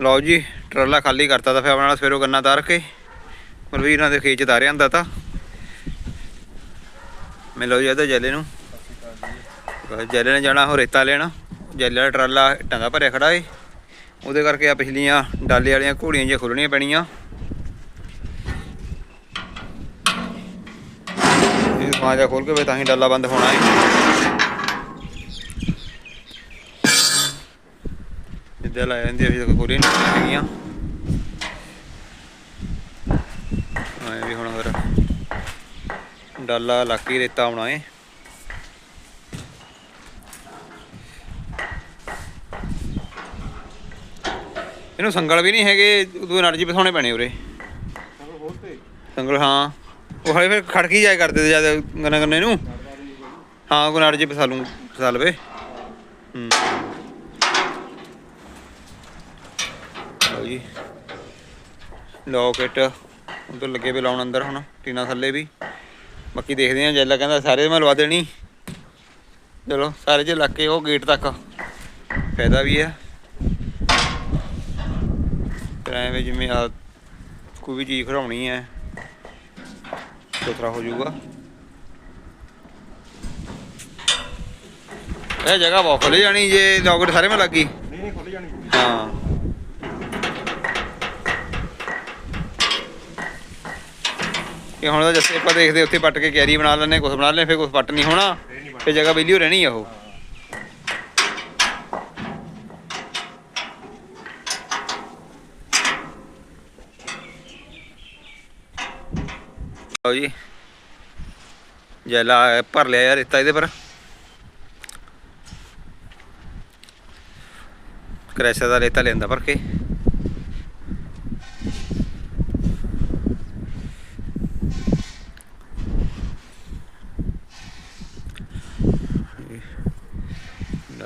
ਲਓ ਜੀ, ਟਰਾਲਾ ਖਾਲੀ ਕਰਤਾ ਤਾਂ ਫਿਰ ਆਪਣਾ ਸਵੇਰੋਂ ਗੰਨਾ ਤਾਰ ਕੇ। ਮਲਵੀਰ ਇਹਨਾਂ ਦੇ ਖੇਤ ਚ ਤਾਰਿਆ ਹੁੰਦਾ ਤਾਂ। ਮਿਲੋ ਜੀ ਇਹਦਾ ਜੈਲੇ ਨੂੰ। ਜੈਲੇ ਨੇ ਜਾਣਾ ਹੋ ਰੇਤਾ ਲੈਣਾ। ਜੈਲੇ ਦਾ ਟਰਾਲਾ ਟੰਗਾ ਭਰਿਆ ਖੜਾ ਏ। ਉਹਦੇ ਕਰਕੇ ਆ ਪਿਛਲੀਆਂ ਡਾਲੇ ਵਾਲੀਆਂ ਘੋੜੀਆਂ ਜਿਹੀਆਂ ਖੁੱਲਣੀਆਂ ਪੈਣੀਆਂ। ਇਹ ਸਮਾਜਾ ਖੋਲ ਕੇ ਵੇ ਤਾਂ ਹੀ ਡਾਲਾ ਬੰਦ ਹੋਣਾ ਏ। ਜਿੱਦਾਂ ਲਾ ਜਾਂਦੀ ਆ ਫਿਰ ਕੋਈ ਨਹੀਂ ਹੈਗੀਆਂ। ਆਏ ਵੀ ਹੁਣ ਫਿਰ ਡਾਲਾ ਲਾਕੀ ਰੇਤਾ ਆਉਣਾ ਏ। ਇਹਨੂੰ ਸੰਗਲ ਵੀ ਨਹੀਂ ਹੈਗੇ ਦੂਏ ਨਟ ਜੀ ਪਸਾਉਣੇ ਪੈਣੇ ਉਰੇ। ਸੰਗਲ ਹਾਂ। ਉਹ ਹਲੇ ਫਿਰ ਖੜਕੀ ਜਾਏ ਕਰਦੇ ਤੇ ਜਦ ਗੰਨੇ ਗੰਨੇ ਨੂੰ ਹਾਂ ਕੋਈ ਨਟ ਜੀ ਪਸਾ ਲੂੰ ਪਸਾ ਲਵੇ ਹੂੰ ਲਓ ਜੀ ਲੋਕੇਟ ਉਧਰ ਲੱਗੇ ਵੇ ਲਾਉਣ ਅੰਦਰ ਹੁਣ ਟੀਨਾ ਥੱਲੇ ਵੀ। ਬਾਕੀ ਦੇਖਦੇ ਆ ਜੈਲਾ ਕਹਿੰਦਾ ਸਾਰੇ ਮੈਂ ਲਵਾ ਦੇਣੀ। ਚਲੋ ਸਾਰੇ ਜੇ ਲੱਗ ਕੇ ਉਹ ਗੇਟ ਤੱਕ। ਫਾਇਦਾ ਵੀ ਹੈ ਫਿਰ ਐਵੇਂ ਜਿਵੇਂ ਆ ਕੋਈ ਵੀ ਚੀਜ਼ ਖੜਾਉਣੀ ਹੈ ਸੁਥਰਾ ਹੋ ਜਾਊਗਾ। ਇਹ ਜਗ੍ਹਾ ਬਹੁਤ ਖੁੱਲ ਜਾਣੀ ਜੇ ਲੋਕੇਟ ਸਾਰੇ ਮੈਂ ਲੱਗੀ ਨਹੀਂ ਨਹੀਂ ਖੁੱਲ ਜਾਣੀ। ਹਾਂ। ਇਹ ਹੁਣ ਤਾਂ ਜੱਸੇ ਆਪਾਂ ਦੇਖਦੇ ਉੱਥੇ ਪੱਟ ਕੇ ਕੈਰੀ ਬਣਾ ਲੈਣੇ ਕੁਝ ਬਣਾ ਲੈਣੇ ਫਿਰ ਕੁਝ ਪੱਟ ਨਹੀਂ ਹੋਣਾ, ਫਿਰ ਜਗ੍ਹਾ ਵਿਹਲੀ ਹੋ ਰਹਿਣੀ ਆ ਉਹ। ਲਓ ਜੀ ਜੈਲਾ ਭਰ ਲਿਆ ਯਾਰ ਰੇਤਾ ਇਹਦੇ ਪਰ। ਕਰੈਸ਼ਰ ਦਾ ਰੇਤਾ ਲੈਂਦਾ ਭਰ ਕੇ।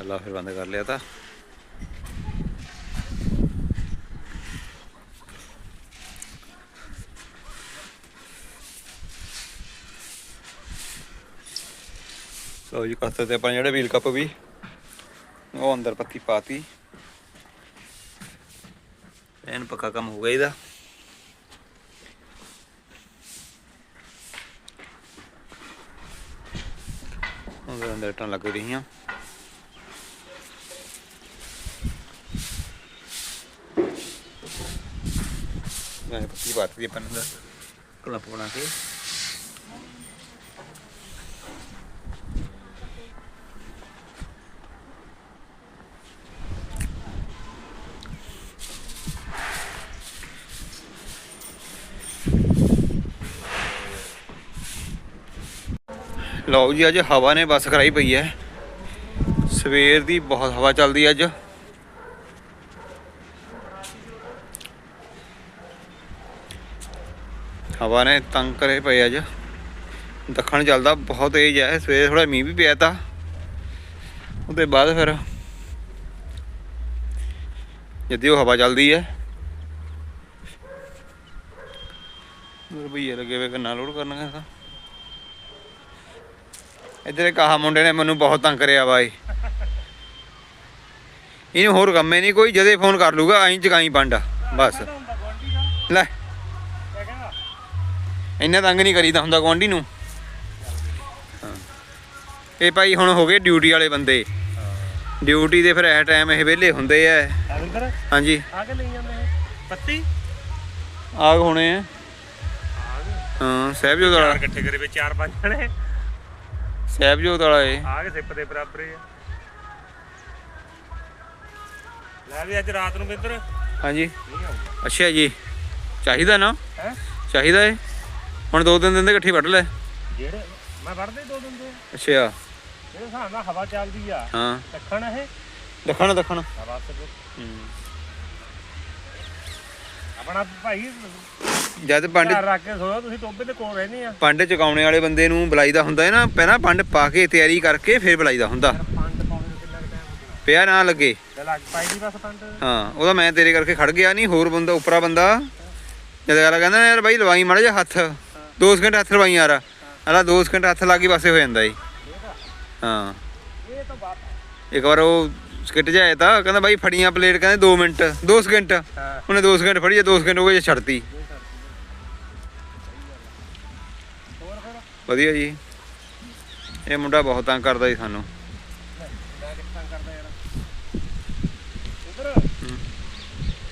ਡਾਲਾ ਫਿਰ ਬੰਦ ਕਰ ਲਿਆ ਤਾਂ ਲਓ ਜੀ ਕਸਤੇ ਤੇ ਆਪਾਂ ਜਿਹੜੇ ਵੀਲ ਕੱਪ ਵੀ ਉਹ ਅੰਦਰ ਪੱਤੀ ਪਾਤੀ ਐਨ ਪੱਕਾ ਕੰਮ ਹੋ ਗਿਆ ਇਹਦਾ ਉਹਦੇ ਅੰਦਰ ਟਾਂ ਲੱਗ ਰਹੀਆਂ ਮੈਂ ਪੱਤੀ ਪਾਤੀ ਆਪਾਂ ਨੇ ਕਲਪ ਬਣਾ ਕੇ। ਲਓ ਜੀ, ਅੱਜ ਹਵਾ ਨੇ ਬਸ ਕਰਾਈ ਪਈ ਹੈ। ਸਵੇਰ ਦੀ ਬਹੁਤ ਹਵਾ ਚੱਲਦੀ ਹੈ ਅੱਜ। ਹਵਾ ਨੇ ਤੰਗ ਕਰੇ ਪਏ ਅੱਜ। ਦੱਖਣ ਚੱਲਦਾ, ਬਹੁਤ ਤੇਜ਼ ਹੈ। ਸਵੇਰੇ ਥੋੜਾ ਮੀਂਹ ਵੀ ਪਿਆ ਤਾ। ਉਹਦੇ ਬਾਅਦ ਫਿਰ ਜਦੀ ਉਹ ਹਵਾ ਚੱਲਦੀ ਹੈ। ਰੁਪਈਏ ਲੱਗੇ ਵੇ ਕੰਨਾ ਲੋਡ ਕਰਨਗੇ ਤਾਂ। ਇੱਧਰ ਇੱਕ ਮੁੰਡੇ ਨੇ ਮੈਨੂੰ ਬਹੁਤ ਤੰਗ ਕਰਿਆ ਬਾਈ। ਇਹਨੂੰ ਹੋਰ ਕੰਮੇ ਨਹੀਂ ਕੋਈ, ਜਦੇ ਫੋਨ ਕਰ ਲੂਗਾ ਐਂ ਚਕਾਈ ਪੰਡ, ਬਸ। ਲੈ। ਇੰਨਾ ਤੰਗ ਨਹੀਂ ਕਰੀਦਾ ਹੁੰਦਾ ਗੁਆਂਢੀ ਨੂੰ। ਇਹ ਭਾਈ ਹੁਣ ਹੋ ਗਏ ਡਿਊਟੀ ਵਾਲੇ ਬੰਦੇ। ਡਿਊਟੀ ਦੇ ਫਿਰ ਇਹ ਟਾਈਮ ਇਹ ਵਿਹਲੇ ਹੁੰਦੇ ਆ। ਹਾਂਜੀ। ਆ ਕੇ ਲਈ ਜਾਂਦੇ ਇਹ ਪੱਤੀ? ਆਗ ਹੋਣੇ ਆ। ਹਾਂ ਸਹਿਬਜੋਤ ਵਾਲਾ। ਇਕੱਠੇ ਕਰੇ ਵੇ ਚਾਰ ਪੰਜ ਜਣੇ। ਸਹਿਬਜੋਤ ਵਾਲਾ ਇਹ। ਆ ਕੇ ਸਿੱਪ ਦੇ ਬਰਾਬਰ ਆ। ਲੈ ਵੀ ਅੱਜ ਰਾਤ ਨੂੰ ਬਿੰਦਰ ਹਾਂਜੀ। ਅੱਛਾ ਜੀ। ਚਾਹੀਦਾ ਨਾ। ਹੈ? ਚਾਹੀਦਾ ਏ ਹੁਣ ਦੋ ਦਿਨ ਦਿਨ ਦੇ ਇਕੱਠੇ ਵੱਢ ਲੈ। ਜਿਹੜੇ ਮੈਂ ਵੜਦੇ ਦੋ ਦਿਨ ਦੇ। ਅੱਛਾ। ਜਿਹੜੇ ਹਿਸਾਬ ਨਾਲ ਹਵਾ ਚੱਲਦੀ ਆ ਹਾਂ। ਦੱਖਣ ਇਹ? ਦੱਖਣ ਦੱਖਣ। ਹਵਾ ਤੇ ਹੂੰ। ਆਪਣਾ ਭਾਈ ਜਦ ਪੰਡ ਰੱਖ ਕੇ ਸੋਇਓ ਤੁਸੀਂ ਟੋਬੇ ਦੇ ਕੋਲ ਰਹਿੰਦੇ ਆ। ਪੰਡ ਚਕਾਉਣੇ ਵਾਲੇ ਬੰਦੇ ਨੂੰ ਬੁਲਾਈਦਾ ਹੁੰਦਾ ਹੈ ਨਾ ਪਹਿਲਾਂ ਪੰਡ ਪਾ ਕੇ ਤਿਆਰੀ ਕਰਕੇ ਫਿਰ ਹੁੰਦਾ। ਕਿੰਨਾ ਟਾਈਮ ਲੱਗਣਾ ਪਿਆ ਨਾ ਲੱਗੇ। ਤੇ ਲੱਗ ਪਾਈ ਦੀ ਬਸ ਪੰਡ। ਹਾਂ ਉਹਦਾ ਮੈਂ ਤੇਰੇ ਕਰਕੇ ਖੜ ਗਿਆ ਨਹੀਂ ਹੋਰ ਬੰਦਾ ਉਪਰਾ ਬੰਦਾ। ਜਦ ਅਗਲਾ ਕਹਿੰਦਾ ਯਾਰ ਬਾਈ ਲਵਾਈ ਮਾੜਾ ਹੱਥ। ਦੋ ਸਕਿੰਟ ਹੱਥ ਲਵਾਈ ਯਾਰ। ਅਲਾ ਦੋ ਸਕਿੰਟ ਹੱਥ ਲਾ ਕੇ ਪਾਸੇ ਹੋ ਜਾਂਦਾ ਏ। ਹਾਂ। ਇਹ ਤਾਂ ਬਾਤ ਹੈ ਇੱਕ ਵਾਰ ਉਹ ਸਕਿੱਟ ਜਾਇਆ ਤਾਂ ਕਹਿੰਦਾ ਬਾਈ ਫੜੀਆਂ ਪਲੇਟ ਕਹਿੰਦੇ 2 ਮਿੰਟ 2 ਸਕਿੰਟ ਉਹਨੇ 2 ਸਕਿੰਟ ਫੜੀ ਜੇ 2 ਸਕਿੰਟ ਹੋ ਗਏ ਜੇ ਛੱਡਤੀ। ਵਧੀਆ ਜੀ। ਇਹ ਮੁੰਡਾ ਬਹੁਤ ਤੰਗ ਕਰਦਾ ਜੀ ਸਾਨੂੰ।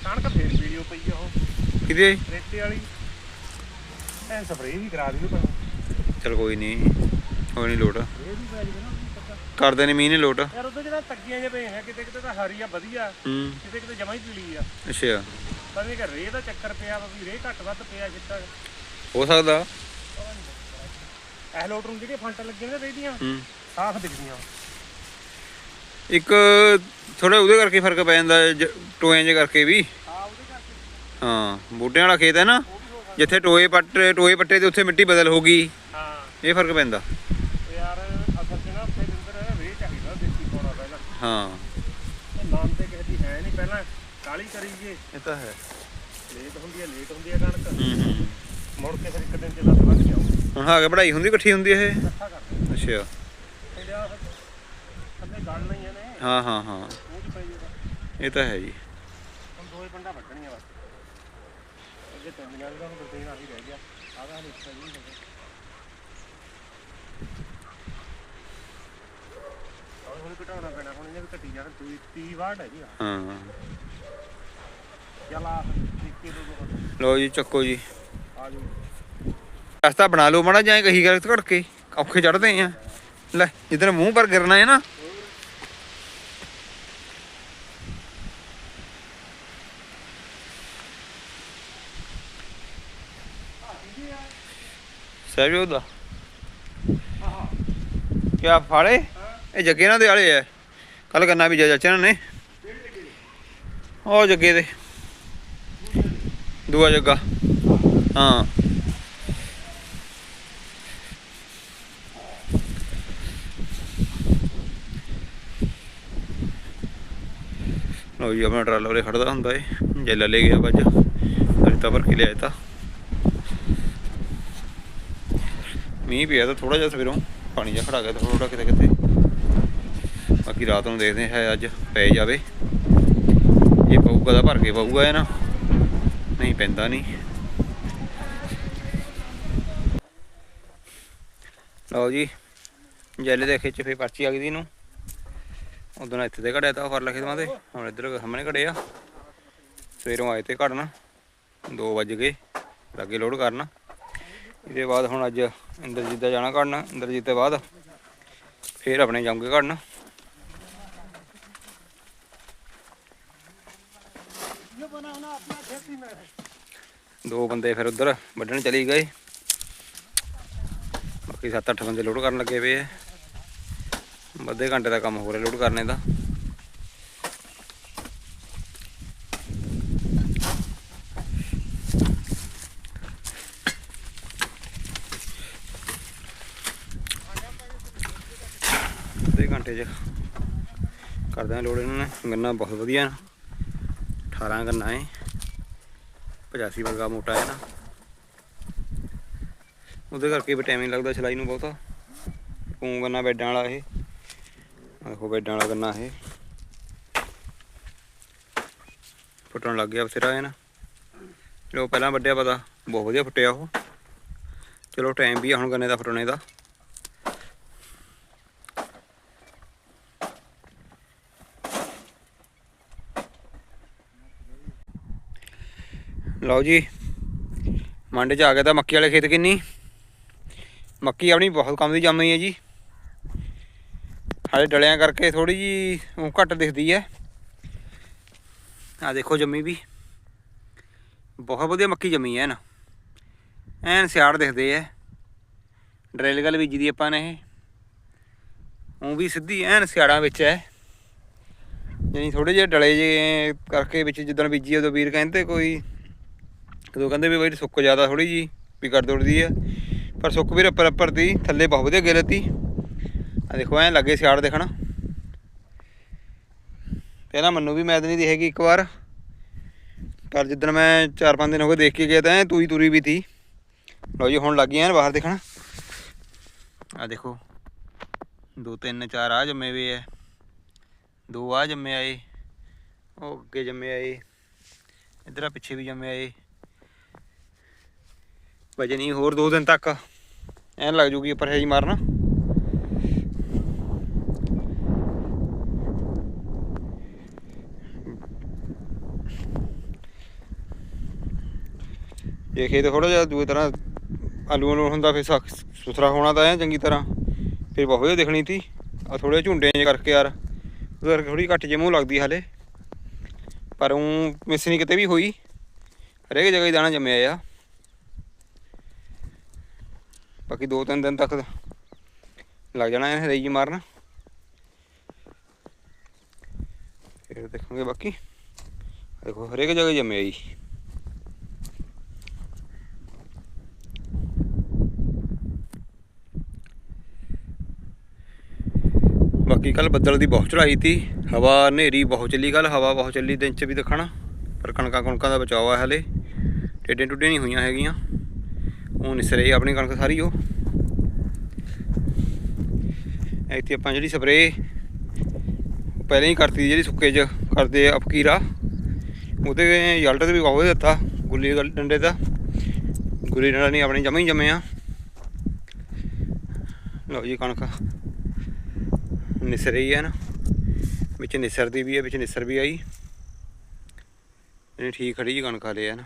ਕਣਕ ਫੇਰ ਵੀਡੀਓ ਪਈ ਆ ਉਹ। ਕਿਤੇ ਰੇਤੇ ਵਾਲੀ। ਐ ਸਪਰੇਅ ਵੀ ਕਰਾ ਦਿਓ ਪਰ ਚਲ ਕੋਈ ਨਹੀਂ ਕੋਈ ਨਹੀਂ ਲੋਟ। ਇਹ ਵੀ ਪੈ ਜਵੇ ਨਾ ਪੱਕਾ। ਕਰਦੇ ਨੇ ਮੀਂਹ ਨੇ ਲੋਟ। ਯਾਰ ਉਧਰ ਜਿਹੜਾ ਤੱਕੀਆਂ ਜੇ ਪਏ ਹੈ ਕਿਤੇ ਕਿਤੇ ਤਾਂ ਹਰੀ ਆ ਵਧੀਆ। ਹੂੰ। ਕਿਤੇ ਕਿਤੇ ਜਮਾ ਹੀ ਪੀਲੀ ਆ। ਅੱਛਾ। ਪਤਾ ਨਹੀਂ ਕਿ ਰੇਹ ਦਾ ਚੱਕਰ ਪਿਆ ਵਾ ਵੀ ਰੇਹ ਘੱਟ ਵੱਧ ਪਿਆ ਜਿੱਤਾ ਹੋ ਸਕਦਾ। ਐ ਲੋਟ ਨੂੰ ਜਿਹੜੀਆਂ ਫੰਟਾਂ ਲੱਗੀਆਂ ਨੇ ਰੇਹ ਦੀਆਂ ਹੂੰ। ਸਾਫ਼ ਦਿਖਦੀਆਂ ਇੱਕ ਥੋੜਾ ਉਹਦੇ ਕਰਕੇ ਫ਼ਰਕ ਪੈ ਜਾਂਦਾ ਜੇ ਕਰਕੇ ਵੀ। ਆ ਉਹਦੇ ਕਰਕੇ। ਹਾਂ ਬੂਟਿਆਂ ਵਾਲਾ ਖੇਤ ਹੈ ਨਾ। ਜਿੱਥੇ ਟੋਏ ਪੱਟ ਟੋਏ ਪੱਟੇ ਤੇ ਉੱਥੇ ਮਿੱਟੀ ਬਦਲ ਹੋ ਗਈ ਹਾਂ। ਇਹ ਫ਼ਰਕ ਪੈਂਦਾ। ਯਾਰ ਅਸਲ 'ਚ ਨਾ ਉੱਥੇ ਅੰਦਰ ਰੇਹ ਚਾਹੀਦਾ ਦੇਸੀ ਪਾਉਣਾ ਪਹਿਲਾਂ। ਹਾਂ। ਉਹ ਨਾਮ ਤੇ ਕਿਸੇ ਦੀ ਹੈ ਨਹੀਂ ਪਹਿਲਾਂ ਕਾਲੀ ਕਰੀਏ। ਇਹ ਤਾਂ ਹੈ। ਲੇਟ ਹੁੰਦੀ ਹੈ ਲੇਟ ਹੁੰਦੀ ਹੈ ਕਣਕ। ਹੂੰ ਹੂੰ। ਮੁੜ ਕੇ ਫਿਰ ਇੱਕ ਦਿਨ ਚ ਲੱਗ ਵੱਧ ਜਾਊ ਹੁਣ ਆ ਕੇ ਪੜ੍ਹਾਈ ਹੁੰਦੀ ਇਕੱਠੀ ਹੁੰਦੀ ਇਹ? ਇਕੱਠਾ ਕਰਦੇ ਅੱਛਾ। ਤੇ ਆ ਥੱਲੇ ਗੜ ਲਈਆਂ ਨੇ। ਹਾਂ ਹਾਂ ਹਾਂ। ਉਹ ਚ ਪਈ ਜੂਗਾ ਇਹ ਤਾਂ ਹੈ ਜੀ। ਹੁਣ ਦੋ ਹੀ ਪੰਡਾ ਵੱਢਣੀਆਂ ਬਸ ਅੱਗੇ ਦਾ ਰਹਿ ਗਿਆ। ਹਲੇ ਇੱਕ ਜੀ ਹੋ ਗਿਆ ਹੌਲੀ ਹੌਲੀ ਘਟਾਉਣਾ ਪੈਣਾ ਹੁਣ ਇਹਨੇ ਵੀ ਘਟੀ ਜਾਣਾ 30 ਵਾਟ ਹੈ ਜੀ। ਹਾਂ। ਚੱਲ ਨਿੱਕੇ ਦੋ ਚੱਕੋ ਜੀ। ਆ ਰਸਤਾ ਬਣਾ ਲਓ ਮਾੜਾ ਜਾਂ ਕਹੀ ਗੱਲ ਘੜ ਕੇ ਔਖੇ ਚੜਦੇ ਆ। ਲੈ ਜਿੱਧਰ ਮੂੰਹ ਪਰ ਗਿਰਨਾ ਹੈ ਨਾ ਸਹਿਜੋ ਦਾ ਕਿਆ ਫਾੜੇ? ਇਹ ਜੱਗੇ ਨਾਲ ਦੇ ਵਾਲੇ ਐ ਕੱਲ ਕਰਨਾ ਵੀ ਜਾ ਚਾਚਾ ਨੇ। ਉਹ ਜੱਗੇ ਦੇ। ਦੂਆ ਜੱਗਾ। ਹਾਂ। ਲਓ ਜੀ, ਆਪਣਾ ਟਰਾਲਾ ਉਰੇ ਖੜਦਾ ਹੁੰਦਾ ਏ। ਜੈਲਾ ਲੈ ਗਿਆ ਵੱਜ। ਰੇਤਾ ਭਰ ਕੇ ਲਿਆਇਆ ਤਾਂ। ਮੀਂਹ ਪਿਆ ਤਾਂ ਥੋੜਾ ਜਿਹਾ ਸਵੇਰੋਂ ਪਾਣੀ ਜਿਹਾ ਖੜਾ ਗਿਆ ਥੋੜਾ ਥੋੜਾ ਕਿਤੇ ਕਿਤੇ। ਬਾਕੀ ਰਾਤ ਨੂੰ ਦੇਖਦੇ ਹਾਂ ਅੱਜ ਪੈ ਜਾਵੇ। ਜੇ ਪਊਗਾ ਤਾਂ ਭਰ ਕੇ ਪਊਗਾ ਇਹ ਨਾ। ਨਹੀਂ ਪੈਂਦਾ ਨਹੀਂ। ਲਓ ਜੀ, ਜੈਲੇ ਦੇ ਖਿੱਚ ਫੇ ਪਰਚੀ ਆ ਗਈ ਦੀ ਨੂੰ ਉਦੋਂ ਇੱਥੇ ਤੇ ਘੜਿਆ ਤਾਂ ਫਰ ਲਖੇ ਦੇ ਹੁਣ ਇੱਧਰ ਸਾਹਮਣੇ ਘੜੇ ਸਵੇਰੋਂ ਆਏ ਤੇ ਘੜਨਾ। 2 ਵਜ ਗਏ। ਲੱਗੇ ਲੋਡ ਕਰਨਾ। ਇਹਦੇ ਬਾਅਦ ਹੁਣ ਅੱਜ ਇੰਦਰਜੀਤ ਦਾ ਜਾਣਾ ਘੜਨਾ, ਇੰਦਰਜੀਤ ਤੋਂ ਬਾਅਦ ਫੇਰ ਆਪਣੇ ਜਾਉਂਗੇ ਘੜਨਾ। ਦੋ ਬੰਦੇ ਫਿਰ ਉਧਰ ਵੱਢਣ ਚਲੀ ਗਏ। ਬਾਕੀ 7-8 ਬੰਦੇ ਲੋਡ ਕਰਨ ਲੱਗੇ ਪਏ ਆ। ਅੱਧੇ ਘੰਟੇ ਦਾ ਕੰਮ ਹੋ ਰਿਹਾ ਲੋਡ ਕਰਨੇ ਦਾ ਅੱਧੇ ਘੰਟੇ 'ਚ ਕਰਦੇ ਆ ਲੋਡ ਇਹਨਾਂ ਨੇ। ਗੰਨਾ ਬਹੁਤ ਵਧੀਆ ਨਾ। 18 ਗੰਨਾ ਹੈ। 85 ਵਰਗਾ ਮੋਟਾ ਹੈ ਨਾ। ਉਹਦੇ ਕਰਕੇ ਵੀ ਟਾਈਮ ਨਹੀਂ ਲੱਗਦਾ ਸਿਲਾਈ ਨੂੰ ਬਹੁਤਾ। ਕੂੰ ਗੰਨਾ ਬੈਡਾਂ ਵਾਲਾ ਇਹ। ਆਹ ਦੇਖੋ ਬੈਡਾਂ ਵਾਲਾ ਗੰਨਾ ਇਹ। ਫੁੱਟਣ ਲੱਗ ਗਿਆ ਬਥੇਰਾ ਹੈ ਨਾ। ਲੋ ਪਹਿਲਾਂ ਵੱਡਿਆ ਪਤਾ। ਬਹੁਤ ਵਧੀਆ ਫੁੱਟਿਆ ਉਹ। ਚਲੋ ਟਾਈਮ ਵੀ ਆ ਹੁਣ ਗੰਨੇ ਦਾ ਫੁੱਟਣੇ ਦਾ। ਲਓ ਜੀ। ਮੰਡ ਚ ਆ ਗਿਆ ਤਾਂ ਮੱਕੀ ਵਾਲੇ ਖੇਤ ਕਿੰਨੀ? ਮੱਕੀ ਆਪਣੀ ਬਹੁਤ ਕੰਮ ਦੀ ਜੰਮੀ ਹੈ ਜੀ। ਹਾਲੇ ਡਲਿਆਂ ਕਰਕੇ ਥੋੜੀ ਜੀ ਉਹ ਘੱਟ ਦਿਖਦੀ ਹੈ। ਆ ਦੇਖੋ ਜੰਮੀ ਵੀ। ਬਹੁਤ ਵਧੀਆ ਮੱਕੀ ਜੰਮੀ ਹੈ ਨਾ। ਐਨ ਸਿਆੜ ਦਿਖਦੇ ਐ ਡਰਿਲ ਗੱਲ ਬੀਜੀ ਦੀ ਆਪਾਂ ਨੇ ਇਹ। ਉਹ ਵੀ ਸਿੱਧੀ ਐਨ ਸਿਆੜਾਂ ਵਿੱਚ ਹੈ। ਯਾਨੀ ਥੋੜੇ ਜਿਹੇ ਡਲੇ ਜੇ ਕਰਕੇ ਵਿੱਚ ਜਿੱਦਣ ਬੀਜੀ ਉਦੋਂ ਵੀਰ ਕਹਿੰਦੇ ਕੋਈ ਕਦੋਂ ਕਹਿੰਦੇ ਵੀ ਬਈ ਸੁੱਕ ਜ਼ਿਆਦਾ ਥੋੜੀ ਜੀ ਵੀ ਕਰ ਦੌੜਦੀ ਆ। ਪਰ ਸੁੱਕ ਵੀ ਰੱਪਰ ਰੱਪਰ ਤੀ ਥੱਲੇ ਬਹੁਤ ਵਧੀਆ ਗਿਲਤੀ ਆ ਦੇਖੋ, ਐ ਲੱਗੇ ਸਿਆੜ ਦੇਖਣਾ ਪਹਿਲਾਂ ਮੈਨੂੰ ਵੀ ਮੈਦ ਨਹੀਂ ਦੀ ਹੈਗੀ ਇੱਕ ਵਾਰ। ਪਰ ਜਿੱਦਣ ਮੈਂ 4-5 ਦਿਨ ਹੋ ਗਏ ਦੇਖ ਕੇ ਗਿਆ ਤਾਂ ਐਂ ਤੂਈ ਤੂਰੀ ਵੀ ਤੀ। ਲਓ ਜੀ, ਹੁਣ ਲੱਗ ਗਈ ਬਾਹਰ ਦੇਖਣਾ ਆ ਦੇਖੋ, ਦੋ ਤਿੰਨ ਚਾਰ ਆ ਜੰਮੇ ਵੇ ਐ। ਦੋ ਆ ਜੰਮੇ ਆਏ, ਉਹ ਅੱਗੇ ਜੰਮੇ ਆਏ। ਇਧਰ ਆ ਪਿੱਛੇ ਵੀ ਜੰਮੇ ਆਏ। ਵਜਣੀ ਹੋਰ ਦੋ ਦਿਨ ਤੱਕ। ਐਨ ਲੱਗ ਜੂਗੀ ਉੱਪਰ ਹੈ ਜੀ ਮਾਰਨਾ। ਇਹ ਖੇਤ ਥੋੜਾ ਜਿਹਾ ਦੂਏ ਤਰ੍ਹਾਂ ਆਲੂ ਨੂੰ ਹੁੰਦਾ, ਫਿਰ ਸੁਥਰਾ ਹੋਣਾ ਤਾਂ ਐ ਚੰਗੀ ਤਰ੍ਹਾਂ। ਫਿਰ ਬਹੁਤ ਵਧੀਆ ਦਿਖਣੀ ਸੀ ਆ ਥੋੜੇ ਝੁੰਡੇ ਜਿਹੇ ਕਰਕੇ ਯਾਰ, ਉਹਦੇ ਕਰਕੇ ਥੋੜੀ ਘੱਟ ਜੇ ਮੂੰਹ ਲੱਗਦੀ ਹਾਲੇ। ਪਰ ਉਹ ਮਿਸ ਨਹੀਂ ਕਿਤੇ ਵੀ ਹੋਈ। ਹਰੇਕ ਜਗ੍ਹਾ ਹੀ ਦਾਣਾ ਜੰਮਿਆ ਆ। ਬਾਕੀ ਦੋ ਤਿੰਨ ਦਿਨ ਤੱਕ ਲੱਗ ਜਾਣਾ ਇਹਨੇ ਰੇਈ ਮਾਰਨਾ। ਫਿਰ ਦੇਖਾਂਗੇ ਬਾਕੀ। ਦੇਖੋ, ਹਰੇਕ ਜਗ੍ਹਾ ਜੰਮਿਆ ਜੀ। ਬਾਕੀ ਕੱਲ ਬੱਦਲ ਦੀ ਬਹੁਤ ਚੜਾਈ ਤੀ ਹਵਾ ਹਨੇਰੀ ਬਹੁਤ ਚੱਲੀ ਕੱਲ ਹਵਾ ਬਹੁਤ ਚੱਲੀ, ਦਿਨ ਚ ਵੀ ਦੇਖਣਾ। ਪਰ ਕਣਕਾਂ ਕਣਕਾਂ ਦਾ ਬਚਾਅ ਆ ਹਲੇ। ਟੇਡੇ ਟੁੱਡੇ ਨਹੀਂ ਹੋਈਆਂ ਹੈਗੀਆਂ। ਉਹ ਨਿਸਰੇ ਆਪਣੀ ਕਣਕ ਸਾਰੀ ਉਹ। ਇੱਥੇ ਆਪਾਂ ਜਿਹੜੀ ਸਪਰੇ ਪਹਿਲਾਂ ਹੀ ਕਰਤੀ ਜਿਹੜੀ ਸੁੱਕੇ ਚ, ਕਰਦੇ ਆ ਅਪਕੀਰਾ। ਉਹਦੇ ਰਿਜ਼ਲਟ ਤੇ ਵੀ ਬਹੁਤ ਦਿੱਤਾ, ਗੁੱਲੀ ਡੰਡੇ ਦਾ। ਗੁੱਲੀ ਡੰਡਾ ਨਹੀਂ, ਆਪਣੇ ਜਮਾ ਹੀ ਜੰਮੇ ਆ। ਲਓ ਜੀ ਕਣਕ ਨਿਸਰ ਹੀ ਹੈ ਨਾ। ਵਿੱਚ ਨਿਸਰਦੀ ਵੀ ਹੈ, ਵਿੱਚ ਨਿਸਰ ਵੀ ਆਈ। ਇਹਨੇ ਠੀਕ ਖੜੀ ਜੀ ਕਣਕ ਆ ਲਿਆ ਨਾ।